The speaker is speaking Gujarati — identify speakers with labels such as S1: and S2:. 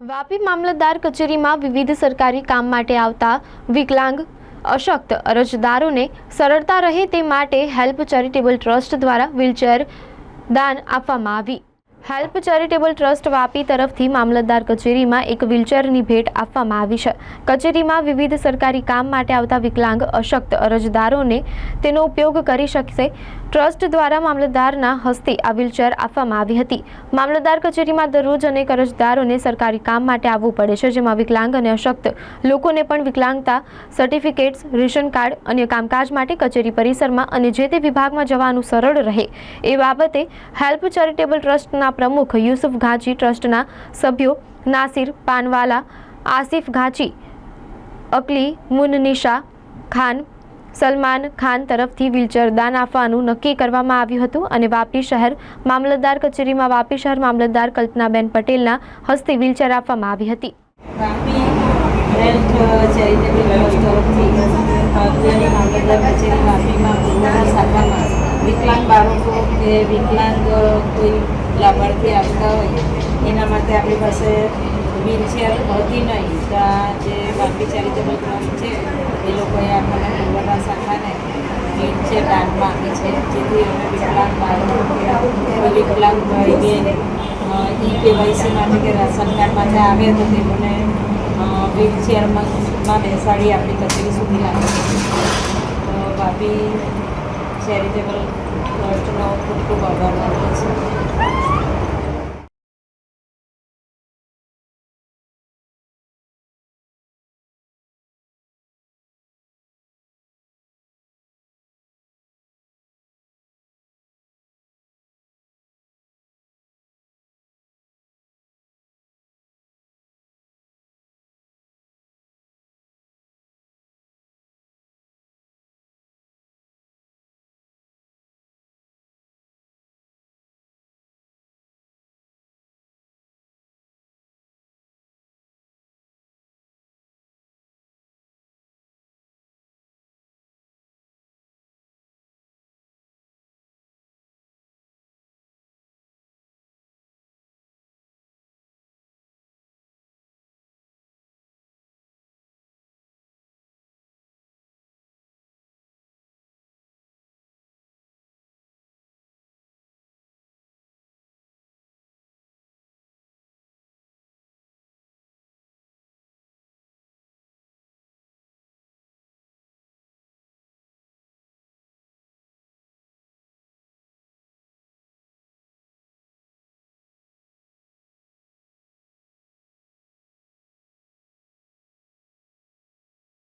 S1: વાપી મામલતદાર કચેરીમાં વિવિધ સરકારી કામ માટે આવતા વિકલાંગ, અશક્ત અરજદારોને સરળતા રહે તે માટે હેલ્પ ચેરિટેબલ ટ્રસ્ટ દ્વારા વ્હીલચેર દાન આપવામાં આવી. હેલ્પ ચેરિટેબલ ટ્રસ્ટ વાપી તરફથી મામલતદાર કચેરીમાં એક વ્હીલચેરની ભેટ આપવામાં આવી છે. કચેરીમાં વિવિધ સરકારી કામ માટે આવતા વિકલાંગ, અશક્ત અરજદારોને તેનો ઉપયોગ કરી શકશે. ટ્રસ્ટ દ્વારા મામલતદારના હસ્તે આ વ્હીલચેર આપવામાં આવી હતી. મામલતદાર કચેરીમાં દરરોજ અનેક અરજદારોને સરકારી કામ માટે આવવું પડે છે, જેમાં વિકલાંગ અને અશક્ત લોકોને પણ વિકલાંગતા સર્ટિફિકેટ્સ, રેશન કાર્ડ અને કામકાજ માટે કચેરી પરિસરમાં અને જે તે વિભાગમાં જવાનું સરળ રહે એ બાબતે હેલ્પ ચેરિટેબલ ટ્રસ્ટના પ્રમુખ યુસુફ ઘાંચી ટ્રસ્ટના સભ્યો નાસિર પાનવાલા, આસિફ ઘાંચી અકલી મુનનિશા ખાન, સલમાન ખાન તરફથી વ્હીલચેર દાન આપવાનું નક્કી કરવામાં આવ્યું હતું અને વાપી શહેર મામલતદાર કચેરીમાં વાપી શહેર મામલતદાર કલ્પનાબેન પટેલના હસ્તે વ્હીલચેર આપવામાં આવી હતી.
S2: વિકલાંગ બાળકો કે વિકલાંગ કોઈ લાભાર્થી આપતા હોય એના માટે આપણી પાસે વ્હીલચેર હતી નહીં. તો આ જે વાપી ચેરિટેબલ ટ્રસ્ટ છે, એ લોકોએ આપણને પૂર્વના શાખાને વ્હીલચેર દાનમાં આપી છે. જેથી અમે વિકલાંગ બાળકો વિકલાંગ ભાઈ બહેન ઈ કેવાયસી માટે કે રાશન કાર્ડ માટે આવે તો તેમને વ્હીલચેરમાં બેસાડી આપણી કચેરી સુધી લાવે. છે તો વાપી ચેરિટેબલ ટ્રસ્ટનો ખૂબ ખૂબ આભાર માનું છું